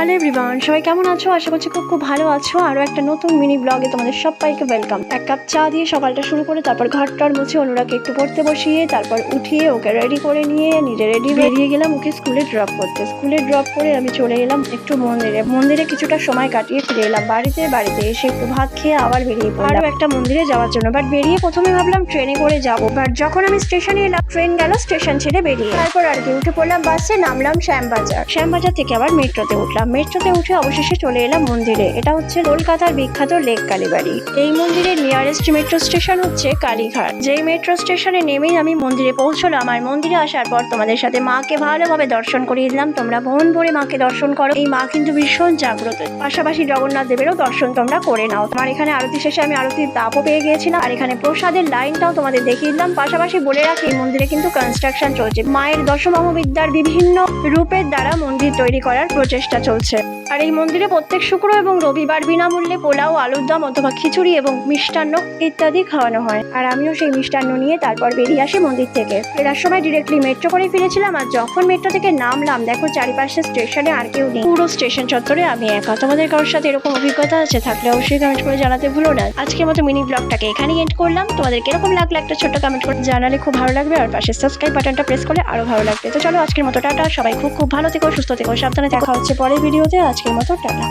Hello everyone, সবাই কেমন আছো? আশা করছি খুব খুব ভালো আছো। আরও একটা নতুন মিনি ব্লগে তোমাদের সবাইকে ওয়েলকাম এক কাপ চা দিয়ে সকালটা শুরু করে তারপর ঘরটার মুছে অনুরাকে একটু পড়তে বসিয়ে তারপর উঠিয়ে ওকে রেডি করে নিয়ে নিজে রেডি বেরিয়ে গেলাম ওকে স্কুলে ড্রপ করতে। স্কুলে ড্রপ করে আমি চলে এলাম একটু মন্দিরে। মন্দিরে কিছুটা সময় কাটিয়ে ফিরে এলাম। বাড়িতে বাড়িতে এসে একটু ভাত খেয়ে আবার বেরিয়ে পড়লাম। একটা মন্দিরে যাওয়ার জন্য। বাট বেরিয়ে প্রথমে ভাবলাম ট্রেনে করে যাব। বাট যখন আমি স্টেশনে এলাম ট্রেন গেল স্টেশন ছেড়ে বেরিয়ে তারপর আর কি উঠে পড়লাম বাসে নামলাম শ্যামবাজার। শ্যামবাজার থেকে আবার মেট্রোতে উঠলাম। মেট্রোতে উঠে অবশেষে চলে এলাম মন্দিরে। এটা হচ্ছে কলকাতার বিখ্যাত লেক কালীবাড়ি। এই মন্দিরের নিয়ারেস্ট মেট্রো স্টেশন হচ্ছে কালীঘাট। যেই মেট্রো স্টেশনে নেমেই আমি মন্দিরে পৌঁছলাম আর মন্দিরে আসার পর তোমাদের সাথে মাকে ভালোভাবে দর্শন করিয়ে দিলাম। তোমরা মন ভরে মাকে দর্শন করো। এই মা কিন্তু ভীষণ জাগ্রত। পাশাপাশি জগন্নাথ দেবেরও দর্শন তোমরা করে নাও। তোমার এখানে আরতি শেষে আমি আরতির তাপও পেয়ে গিয়েছিলাম আর এখানে প্রসাদের লাইনটাও তোমাদের দেখিয়ে দিলাম। পাশাপাশি বলে রাখি, এই মন্দিরে কিন্তু কনস্ট্রাকশন চলছে। মায়ের দশমহ বিদ্যার বিভিন্ন রূপের দ্বারা মন্দির তৈরি করার প্রচেষ্টা চলছে। আর এই মন্দিরে প্রত্যেক শুক্র এবং রবিবার বিনামূল্যে পোলাও, আলুর দম অথবা খিচুড়ি এবং মিষ্টান্ন ইত্যাদি খাওয়ানো হয়। আর আমিও সেই মিষ্টান্ন নিয়ে তারপর বেরিয়ে আসি মন্দির থেকে। ফেরার সময় ডিরেক্টলি মেট্রো করে ফিরেছিলাম আর যখন মেট্রো থেকে নামলাম, দেখো চারিপাশে স্টেশনে আর কেউ নেই। পুরো স্টেশন চত্বরে আমি একা। তোমাদের কারোর সাথে এরকম অভিজ্ঞতা আছে থাকলে অবশ্যই কমেন্ট করে জানাতে ভুলো না। আজকের মতো মিনি ব্লগটাকে এখানেই এন্ড করলাম। তোমাদের কীরকম লাগল একটা ছোট্ট কমেন্ট করে জানালে খুব ভালো লাগবে আর পাশে সাবস্ক্রাইব বাটনটা প্রেস করলে আরও ভালো লাগবে। তো চলো আজকের মতো টাটা। সবাই খুব খুব ভালো থেকো, সুস্থ থেকো, সাবধানে দেখা হচ্ছে পরের ভিডিওতে আজকের মতো টাটা।